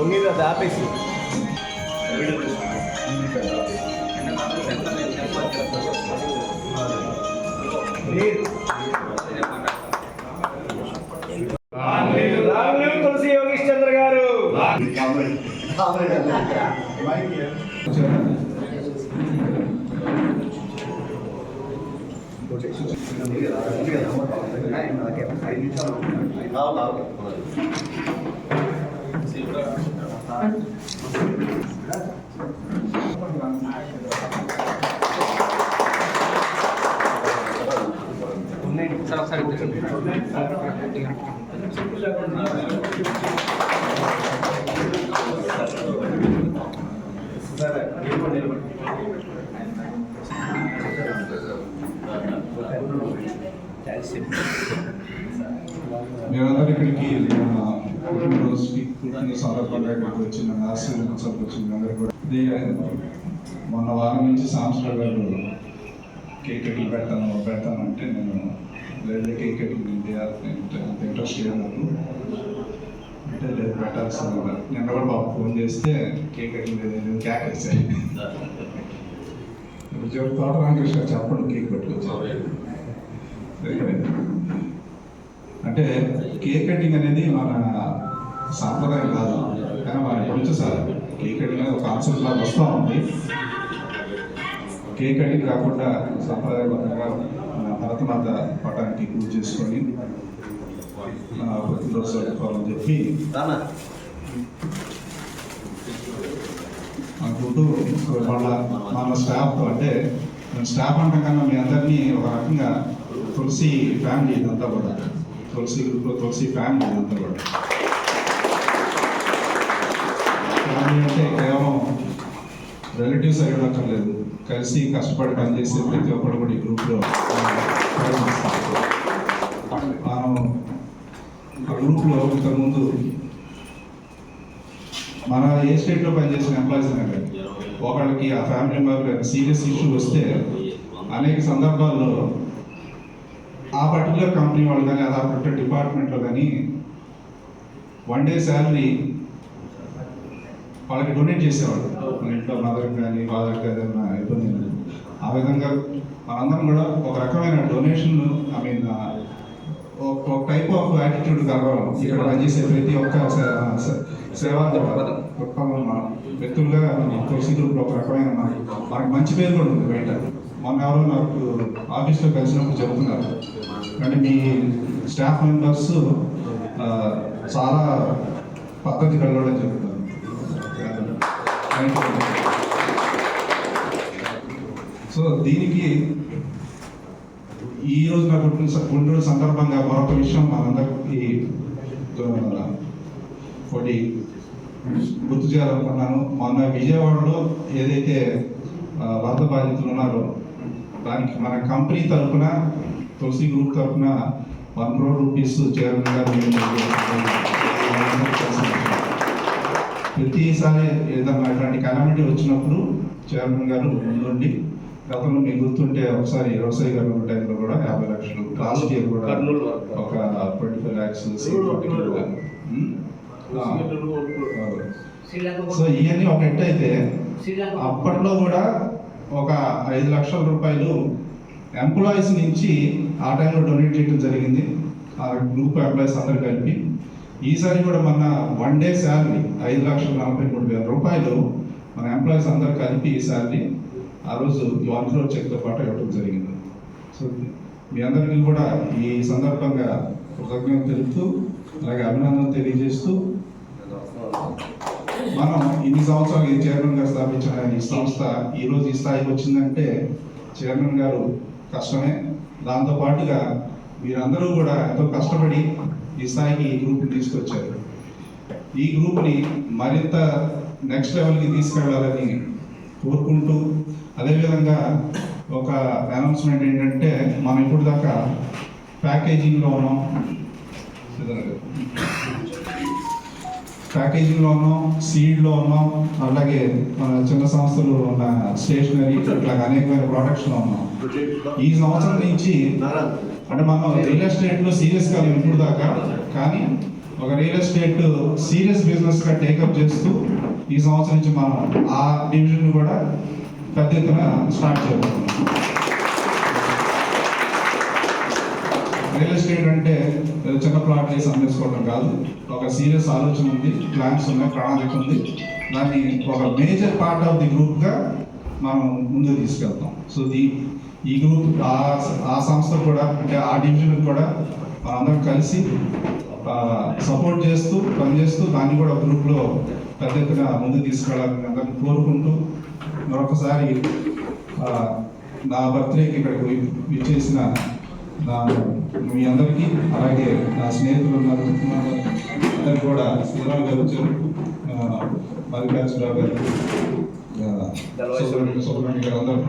ఉన్నీరు అది ఆపేసి నీరు రాములు తులసి యోగేష్ చంద్ర గారు సార్ ఒకసారి మేమందరం ఇక్కడికి మన పుట్టినరోజుకి సందర్భంగా ఇక్కడికి వచ్చింది అందరూ కూడా మొన్న వారం నుంచి సాంస్కృతిక గారు కేక్ కట్లు పెడతాను పెడతాను అంటే నేను లేదు కేక్ కటింగ్ ఉంది ఇంట్రెస్ట్ లేదు అంటే లేదు పెట్టాల్సింది అన్నారు. నిన్న కూడా బాబు ఫోన్ చేస్తే కేక్ కటింగ్ లేదు క్యాక్ కేక్ వేసాను ఇప్పుడు తోట రామకృష్ణ చెప్పండి కేక్ పెట్టుకొచ్చాను అంటే కేక్ కటింగ్ అనేది మన సాంప్రదాయం కాదు. కానీ మన కొంచెం సార్. కేక్ అనేది ఒక కాన్సెప్ట్ లాగా వస్తూ ఉంది. కేక్ కటింగ్ కాకుండా సాంప్రదాయబద్ధంగా భరతమాత పటానికి పూజ చేసుకొని పుట్టినరోజు జరుపుకోవాలని చెప్పి అనుకుంటూ వాళ్ళ మన స్టాఫ్ అంటే మేము స్టాఫ్ అంటాం కన్నా మీ అందరినీ ఒక రకంగా తులసి ఫ్యామిలీ ఇదంతా కూడా. తులసి గ్రూప్లో తులసి ఫ్యామిలీ ఇదంతా కూడా. ఫ్యామిలీ అంటే కేవలం రిలేటివ్స్ అయి అక్కర్లేదు కలిసి కష్టపడి పనిచేసే ప్రతి ఒక్కరు కూడా ఈ గ్రూప్లో మనం ఆ గ్రూప్లో ఇంతకుముందు మన ఏ స్టేట్లో పనిచేసిన ఎంప్లాయీస్ కానీ ఒకళ్ళకి ఆ ఫ్యామిలీ మెంబర్ సీరియస్ ఇష్యూ వస్తే అనేక సందర్భాల్లో ఆ పర్టికులర్ కంపెనీ వాళ్ళు కానీ ఆ పర్టికులర్ డిపార్ట్మెంట్లో కానీ వన్ డే శాలరీ వాళ్ళకి డొనేట్ చేసేవాళ్ళు. మన ఇంట్లో మదర్కి కానీ ఫాదర్కి కానీ ఏదైనా ఇబ్బంది ఆ విధంగా మనందరం కూడా ఒక రకమైన డొనేషన్ ఐ మీన్ ఒక టైప్ ఆఫ్ యాటిట్యూడ్ కలవడం ఇక్కడ పనిచేసే ప్రతి ఒక్క సేవా దృక్పథం వ్యక్తులుగా మన తులసి గ్రూప్లో ఒక రకమైన మనకి మంచి పేరు కూడా ఉంది బయట. మొన్న ఎవరో నాకు ఆఫీస్లో కలిసినప్పుడు చెబుతున్నారు అంటే మీ స్టాఫ్ మెంబర్స్ చాలా పద్ధతి కలవడం జరుగుతుంది. సో దీనికి ఈ రోజు నా పుట్టిన సందర్భంగా మరొక విషయం మనందరికీ ఒకటి గుర్తు చేయాలనుకున్నాను మొన్న విజయవాడలో ఏదైతే వరద బాధితులు ఉన్నారో దానికి మన కంపెనీ తరఫున తులసి గ్రూప్ తరఫున వన్ క్రోర్ రూపీస్ చైర్మన్ గారు ప్రతిసారి ఏదన్నా ఇట్లాంటి కలామిటీ వచ్చినప్పుడు చైర్మన్ గారు ముందుండి గతంలో మీకు గుర్తుంటే ఒకసారి రోసయ్య గారు ఉన్న టైంలో కూడా యాభై లక్షలు లాస్ట్ ఇయర్ కూడా. కర్నూలు వరకు. ఒక ట్వంటీ ఫైవ్ ల్యాక్స్ సో ఇవన్నీ ఒక ఎట్టు అయితే అప్పట్లో కూడా ఒక ఐదు లక్షల రూపాయలు ఎంప్లాయీస్ నుంచి ఆ టైంలో డొనేట్ చేయడం జరిగింది. ఆ గ్రూప్ ఎంప్లాయీస్ అందరు కలిపి. ఈసారి కూడా మన వన్ డే శాలరీ ఐదు లక్షల నలభై మూడు వేల రూపాయలు మన ఎంప్లాయీస్ అందరు కలిపి ఈ శాలరీ ఆ రోజు వన్ క్రోర్ చెక్తో పాటు ఇవ్వడం జరిగింది. సో మీ అందరికీ కూడా ఈ సందర్భంగా కృతజ్ఞత తెలుపుతూ అలాగే అభినందనలు తెలియజేస్తూ మనం ఇన్ని సంవత్సరాలు ఈ చైర్మన్ గారు స్థాపించిన ఈ సంస్థ ఈ రోజు ఈ స్థాయికి వచ్చిందంటే చైర్మన్ గారు కష్టమే. దాంతో పాటుగా మీరందరూ కూడా ఎంతో కష్టపడి ఈ స్థాయికి ఈ గ్రూప్ తీసుకొచ్చారు. ఈ గ్రూప్ని మరింత నెక్స్ట్ లెవెల్కి తీసుకెళ్ళాలని కోరుకుంటూ అదేవిధంగా ఒక అనౌన్స్మెంట్ ఏంటంటే మనం ఇప్పుడు దాకా ప్యాకేజింగ్లో ఉన్నాం. ప్యాకేజింగ్లో ఉన్నాం సీడ్లో ఉన్నాం అలాగే మన చిన్న సంస్థలు ఉన్న స్టేషనరీ ఇట్లా అనేకమైన ప్రొడక్ట్స్లో ఉన్నాం. ఈ సంవత్సరం నుంచి అంటే మనం రియల్ ఎస్టేట్లో సీరియస్ కాదు ఇప్పుడు దాకా కానీ ఒక రియల్ ఎస్టేట్ సీరియస్ బిజినెస్గా టేకప్ చేస్తూ ఈ సంవత్సరం నుంచి మనం ఆ డివిజన్ కూడా పెద్ద ఎత్తున స్టార్ట్ చేయబోతున్నాం రియల్ ఎస్టేట్ అంటే చిన్న ప్లాట్ చేసి అమ్మేసుకోవడం కాదు. ఒక సీరియస్ ఆలోచన ఉంది ప్లాన్స్ ఉన్నాయి ప్రణాళిక ఉంది. దాన్ని ఒక మేజర్ పార్ట్ ఆఫ్ ది గ్రూప్గా మనం ముందుకు తీసుకెళ్తాం. సో ది ఈ గ్రూప్ ఆ ఆ సంస్థ కూడా అంటే ఆ డివిజన్ కూడా మనందరం కలిసి సపోర్ట్ చేస్తూ పనిచేస్తూ దాన్ని కూడా గ్రూప్లో పెద్ద ఎత్తున ముందుకు తీసుకెళ్ళాలని అందరిని కోరుకుంటూ మరొకసారి నా బర్త్డేకి ఇక్కడికి విచ్చేసిన నా మీ అందరికీ అలాగే నా స్నేహితులు ఉన్నారు అందరికి కూడా శ్రీరామ్ గారు వచ్చారు మల్లికార్జునరావు గారు సుబ్రహ్మణ్య గారు అందరూ.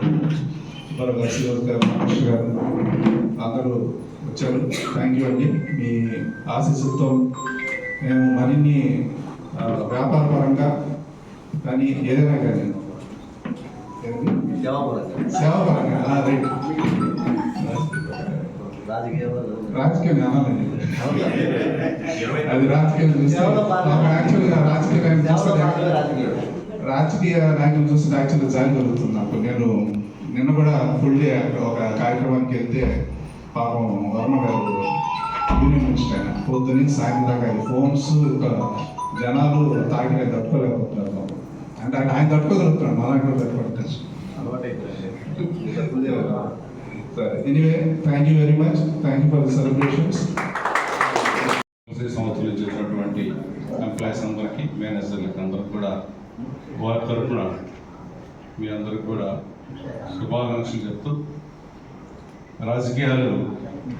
గారు శ్రీరాజ్ గారు మహేష్ గారు అందరూ వచ్చారు. థ్యాంక్ యూ అండి. మీ ఆశీస్సులతో మేము మరిన్ని వ్యాపార పరంగా కానీ ఏదైనా కానీ? సేవాపరంగా. రైట్. రాజకీయం అది రాజకీయం చూస్తే నాకు యాక్చువల్గా రాజకీయ రాజకీయ. నాయకులు చూస్తే యాక్చువల్గా జాలి కలుగుతుంది నాకు నేను నిన్న కూడా ఫుల్ డే ఒక కార్యక్రమానికి వెళ్తే పాపం వర్మ గారు యూనియన్ మినిస్టర్ ఆయన సాయంత్రం దాకా ఫోన్స్ జనాలు తాగిన తట్టుకోలేకపోతున్నారు పాపం. అంటే ఆయన ఆయన తట్టుకోగలుగుతున్నాడు మన కూడా తట్టుకోవట్లేదు సరే anyway thank you very much thank you for the celebrations సంవత్సరం నుంచి వచ్చినటువంటి ఎంప్లాయీస్ అందరికీ మేనేజర్లకి అందరికి కూడా వారి తరఫున మీ అందరికి కూడా శుభాకాంక్షలు చెప్తూ రాజకీయాలు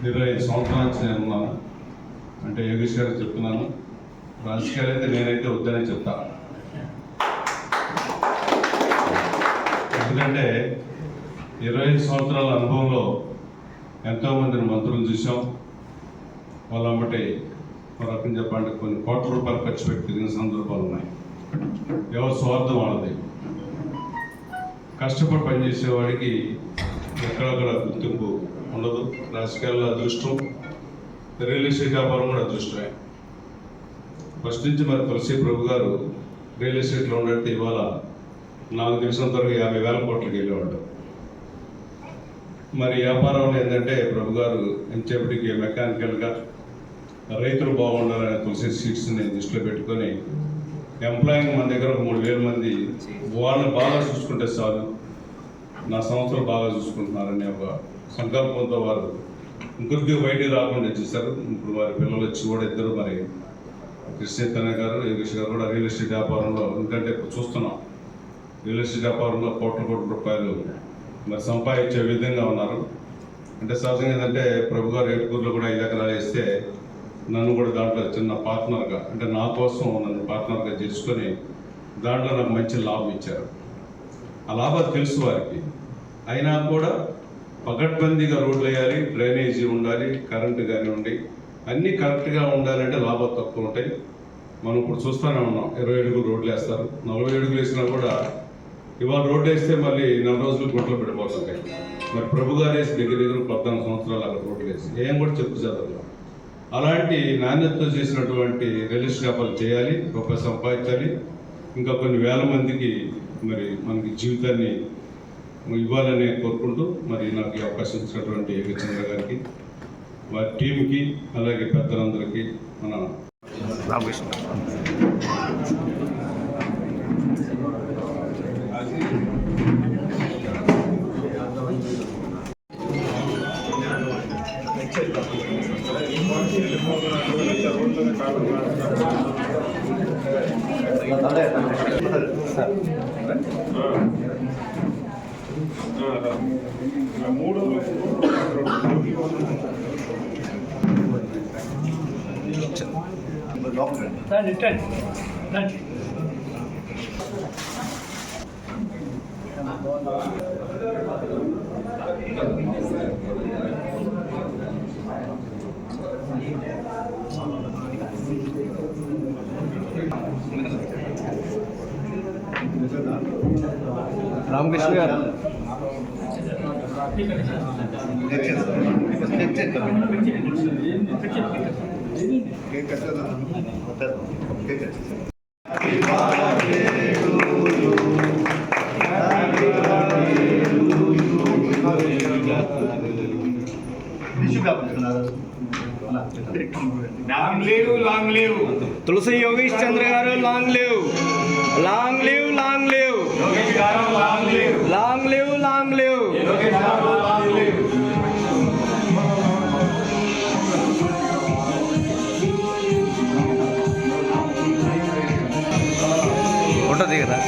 ఇరవై ఐదు సంవత్సరాల నుంచి నేను ఉన్నాను. అంటే యోగేష్ గారు చెప్తున్నాను. రాజకీయాలు అయితే నేనైతే వద్దనే చెప్తా. ఎందుకంటే ఇరవై ఐదు సంవత్సరాల అనుభవంలో ఎంతోమందిని మంత్రులు చూసాం వాళ్ళ బట్టి రకం చెప్పాలంటే కొన్ని కోట్ల రూపాయలు ఖర్చు పెట్టి తిరిగిన సందర్భాలు ఉన్నాయి. ఎవరు స్వార్థం వాళ్ళది. కష్టపడి పనిచేసేవాడికి ఎక్కడక్కడ గుర్తింపు ఉండదు. రాజకీయాల్లో అదృష్టం రియల్ ఎస్టేట్ వ్యాపారం కూడా అదృష్టమే. ఫస్ట్ నుంచి మరి తులసి ప్రభు గారు రియల్ ఎస్టేట్లో ఉన్నట్టు ఇవాళ నాకు తెలిసినంత వరకు యాభై వేల కోట్లకి వెళ్ళేవాడు మరి వ్యాపారంలో ఏంటంటే ప్రభు గారు ఎంతసేపటికి మెకానికల్గా రైతులు బాగుండాలనే తులసి సీట్స్ నేను దృష్టిలో పెట్టుకొని ఎంప్లాయింగ్ మన దగ్గర ఒక మూడు వేల మంది వాళ్ళని బాగా చూసుకుంటే చాలు. నా సంవత్సరం బాగా చూసుకుంటున్నారనే ఒక సంకల్పంతో వారు ఇంకొకరికి బయటికి రాకుండా చేశారు. ఇప్పుడు వారి పిల్లలు వచ్చి కూడా ఇద్దరు మరి కృష్ణ గారు యోగేష్ గారు కూడా రియల్ ఎస్టేట్ వ్యాపారంలో ఎందుకంటే ఇప్పుడు చూస్తున్నాం. రియల్ ఎస్టేట్ వ్యాపారంలో కోట్ల కోట్ల రూపాయలు మరి సంపాదించే విధంగా ఉన్నారు. అంటే సహజంగా ఏంటంటే ప్రభు గారు ఏడుకూరులో కూడా ఐదు ఎకరాలు వేస్తే నన్ను కూడా దాంట్లో చిన్న పార్ట్నర్గా అంటే నా కోసం నన్ను పార్ట్నర్గా చేసుకొని దాంట్లో నాకు మంచి లాభం ఇచ్చారు. ఆ లాభాలు తెలుసు వారికి. అయినా కూడా పకడ్బందీగా రోడ్లు వేయాలి డ్రైనేజీ ఉండాలి కరెంటు కానివ్వండి అన్నీ కరెక్ట్గా ఉండాలంటే లాభాలు తక్కువ ఉంటాయి. మనం ఇప్పుడు చూస్తూనే ఉన్నాం ఇరవై అడుగులు రోడ్లు వేస్తారు. నలభై అడుగులు వేసినా కూడా ఇవాళ రోడ్డు వేస్తే మళ్ళీ నెల రోజులు గుంటలు పడిపోతుంటాయి. మరి ప్రభు గారు వేసి దగ్గర దగ్గర పద్నాలుగు సంవత్సరాలు అక్కడ రోడ్లు వేసి ఏం కూడా చెప్పు చదవదు అలాంటి నాణ్యతతో చేసినటువంటి రియల్ ఎస్టేట్ చేయాలి గొప్ప సంపాదించాలి. ఇంకా కొన్ని వేల మందికి మరి మనకి జీవితాన్ని ఇవ్వాలని కోరుకుంటూ మరి నాకు ఈ అవకాశం ఇచ్చినటువంటి ఏకచంద్ర గారికి వారి టీంకి అలాగే పెద్దలందరికీ మన రామకృష్ణ కేక్ కట్ చేద్దాం. కేక్ కట్ చేద్దాం. ఇస్తున్నారు. అలా. Long live long live Tulasi Yogesh Chandra గారు లాంగ్ లివ్ లాంగ్ లివ్ గారు లాంగ్ లీవ్. Long live. ఉంటుంది కదా?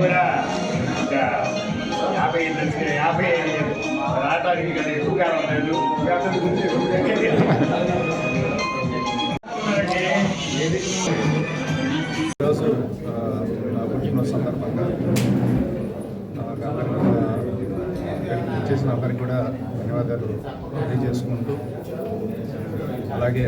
కూడా ఇంకా యాభై ఐదు యాభై ఐదు రావడానికి కదా ఎక్కువగా ఉండదు ఈరోజు నా పుట్టిన సందర్భంగా చేసిన అందరికీ అందరికి కూడా ధన్యవాదాలు తెలియజేసుకుంటూ అలాగే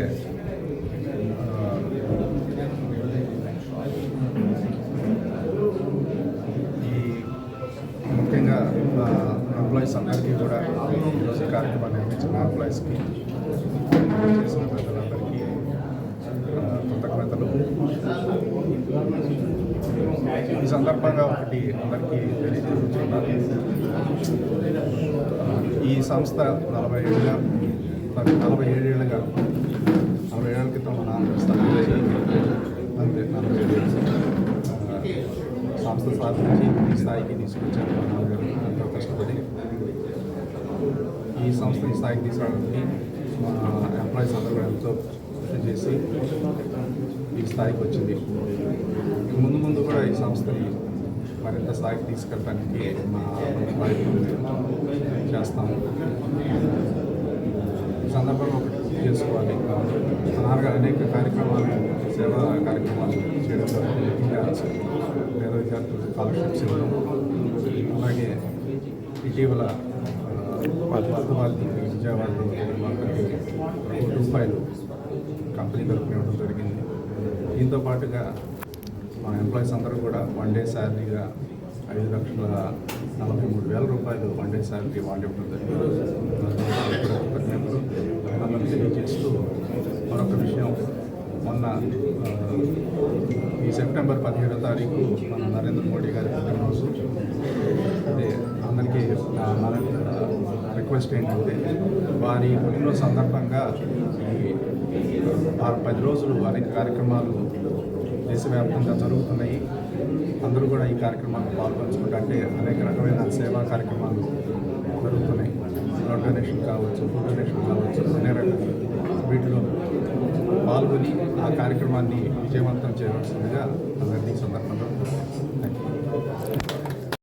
కార్యక్రమాన్ని నిర్వహించిన ఎంప్లాయీస్కి చేసిన పెద్దలందరికీ కృతజ్ఞతలు. ఈ సందర్భంగా ఒకటి అందరికీ తెలియజేస్తున్నాను. ఈ సంస్థ నలభై ఏళ్ళుగా నలభై ఏడేళ్ళుగా నలభై ఏళ్ళ క్రితం మన స్థాపించి అంతే నలభై ఏడు సంస్థ స్థాపించి ఈ స్థాయికి తీసుకొచ్చారు. నాన్నగారు ఎంతో కష్టపడి ఈ సంస్థ ఈ స్థాయికి తీసుకురావడానికి మా ఎంప్లాయీస్ అందరూ కూడా ఎంతో కృషి చేసి ఈ స్థాయికి వచ్చింది. ఇక ముందు ముందు కూడా ఈ సంస్థని మరింత స్థాయికి తీసుకెళ్ళడానికి మా ప్రయత్నం చేస్తాము. ఈ సందర్భంగా ఒకటి గుర్తు చేసుకోవాలి. మా నాన్నగారు అనేక కార్యక్రమాలు సేవా కార్యక్రమాలు చేయడం జరుగుతుంది ముఖ్యంగా పేద విద్యార్థులు స్కాలర్షిప్స్ ఇవ్వడం అలాగే ఇటీవల వర్ధమాన్ విజయవాడలో కోటి రూపాయలు కంపెనీ తరఫున ఇవ్వడం జరిగింది. దీంతో పాటుగా మా ఎంప్లాయీస్ అందరూ కూడా వన్ డే శాలరీగా ఐదు లక్షల నలభై మూడు వేల రూపాయలు వన్ డే శాలరీ వాళ్ళు ఇవ్వడం జరిగింది. దానికి కూడా తెలియజేస్తూ మరొక విషయం. మొన్న ఈ సెప్టెంబర్ పదిహేడో తారీఖు మన నరేంద్ర మోడీ గారి పుట్టినరోజు. అదే అందరికీ రిక్వెస్ట్ ఏంటంటే వారి పుట్టినరోజు సందర్భంగా ఆ పది రోజులు అనేక కార్యక్రమాలు దేశవ్యాప్తంగా జరుగుతున్నాయి. అందరూ కూడా ఈ కార్యక్రమాల్లో పాల్పంచుకుంటే అంటే అనేక రకమైన సేవా కార్యక్రమాలు జరుగుతున్నాయి. బ్లడ్ డొనేషన్ కావచ్చు ఫుడ్ డొనేషన్ కావచ్చు అనే రకాల. వీటిలో పాల్గొని ఆ కార్యక్రమాన్ని విజయవంతం చేయవలసిందిగా అందరినీ సందర్భం